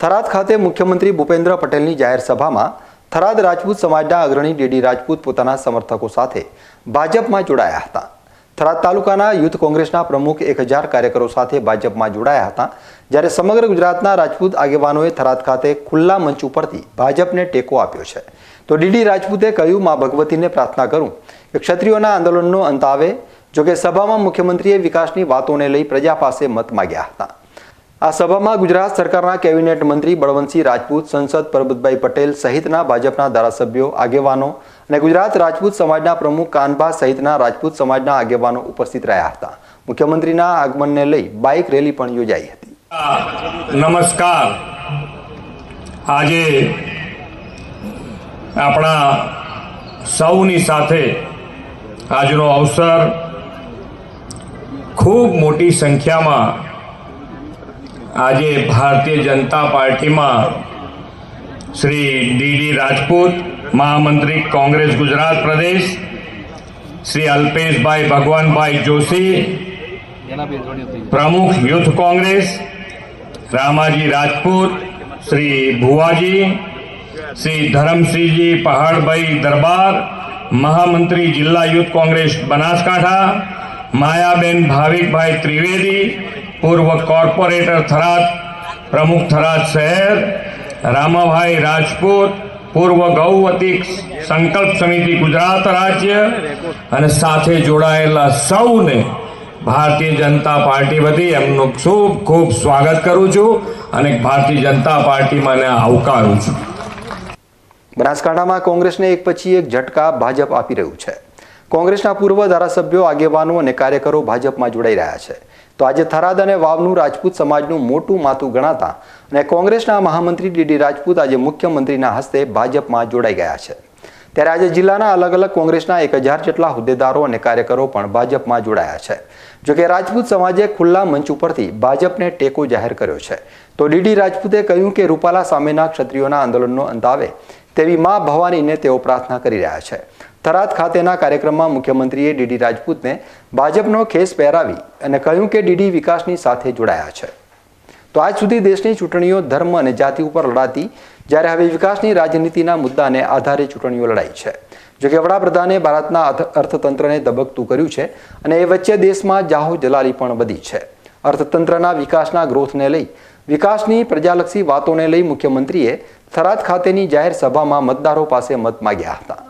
થરાદ ખાતે મુખ્યમંત્રી ભૂપેન્દ્ર પટેલની જાહેર સભામાં થરાદ રાજપૂત સમાજના અગ્રણી ડીડી રાજપૂત પોતાના સમર્થકો સાથે ભાજપમાં જોડાયા હતા. થરાદ તાલુકાના યુથ કોંગ્રેસના પ્રમુખ એક હજાર કાર્યકરો સાથે ભાજપમાં જોડાયા હતા. જ્યારે સમગ્ર ગુજરાતના રાજપૂત આગેવાનોએ થરાદ ખાતે ખુલ્લા મંચ ઉપરથી ભાજપને ટેકો આપ્યો છે. તો ડીડી રાજપૂતે કહ્યું, મા ભગવતીને પ્રાર્થના કરું કે ક્ષત્રિયોના આંદોલનનો અંત આવે. જોકે સભામાં મુખ્યમંત્રીએ વિકાસની વાતોને લઈ પ્રજા પાસે મત માગ્યા હતા. આ સભામાં ગુજરાત સરકારના કેબિનેટ મંત્રી બળવંતસિંહ રાજપૂત, સંસદ પરબતભાઈ પટેલ સહિતના ભાજપના ધારાસભ્યો, આગેવાનો અને ગુજરાત રાજપૂત સમાજના પ્રમુખ કાનભા સહિતના રાજપૂત સમાજના આગેવાનો ઉપસ્થિત રહ્યા હતા. મુખ્યમંત્રીના આગમનને લઈ બાઇક રેલી પણ યોજાઈ હતી. નમસ્કાર. આજે આપણા સૌની સાથે આજનો અવસર ખૂબ મોટી સંખ્યામાં આજે ભારતીય જનતા પાર્ટીમાં શ્રી ડીડી રાજપૂત મહામંત્રી કોંગ્રેસ ગુજરાત પ્રદેશ શ્રી અલ્પેશભાઈ ભગવાનભાઈ જોશી પ્રમુખ યુથ કોંગ્રેસ રામાજી રાજપૂત શ્રી ભુવાજી શ્રી ધરમસિંહજી પહાડભાઈ દરબાર મહામંત્રી જિલ્લા યુથ કોંગ્રેસ બનાસકાંઠા માયાબેન ભાવિકભાઈ ત્રિવેદી પૂર્વ કોર્પોરેટર થરાદ, પ્રમુખ થરાદ શહેર, રામાભાઈ રાજપૂત, પૂર્વ ગૌવતી સંકલ્પ સમિતિ ગુજરાત રાજ્ય અને સાથે જોડાયેલા સૌને ભારતીય જનતા પાર્ટી વતી એમનું ખૂબ ખૂબ સ્વાગત કરું છું અને ભારતીય જનતા પાર્ટીમાં મને આવકારું છું. બનાસકાંઠામાં કોંગ્રેસને એક પછી એક ઝટકા ભાજપ આપી રહ્યું છે. કોંગ્રેસના પૂર્વ ધારાસભ્યો, આગેવાનો અને કાર્યકરો ભાજપમાં જોડાઈ રહ્યા છે. તો આજે થરાદ અને વાવનું રાજપૂત સમાજનું મોટું માથું ગણાતા અને કોંગ્રેસના મહામંત્રી ડીડી રાજપૂત આજે મુખ્યમંત્રીના હસ્તે ભાજપમાં જોડાઈ ગયા છે. ત્યારે આજે જિલ્લાના અલગ અલગ કોંગ્રેસના એક હજાર જેટલા હોદ્દેદારો અને કાર્યકરો પણ ભાજપમાં જોડાયા છે. જોકે રાજપૂત સમાજે ખુલ્લા મંચ ઉપરથી ભાજપને ટેકો જાહેર કર્યો છે. તો ડીડી રાજપૂતે કહ્યું કે રૂપાલા સામેના ક્ષત્રિયોના આંદોલનનો અંત આવે તેવી મા ભવાનીને તેઓ પ્રાર્થના કરી રહ્યા છે. થરાદ ખાતેના કાર્યક્રમમાં મુખ્યમંત્રીએ ડીડી રાજપૂતને ભાજપનો ખેસ પહેરાવી અને કહ્યું કે ડીડી વિકાસની સાથે જોડાયા છે. તો આજ સુધી દેશની ચૂંટણીઓ ધર્મ અને જાતિ ઉપર લડાતી, જ્યારે હવે વિકાસની રાજનીતિના મુદ્દાને આધારે ચૂંટણીઓ લડાઈ છે. જોકે વડાપ્રધાને ભારતના અર્થતંત્રને ધબકતું કર્યું છે અને એ વચ્ચે દેશમાં જાહો જલાલી પણ વધી છે. અર્થતંત્રના વિકાસના ગ્રોથને લઈ વિકાસની પ્રજાલક્ષી વાતોને લઈ મુખ્યમંત્રીએ થરાદ ખાતેની જાહેર સભામાં મતદારો પાસે મત માગ્યા હતા.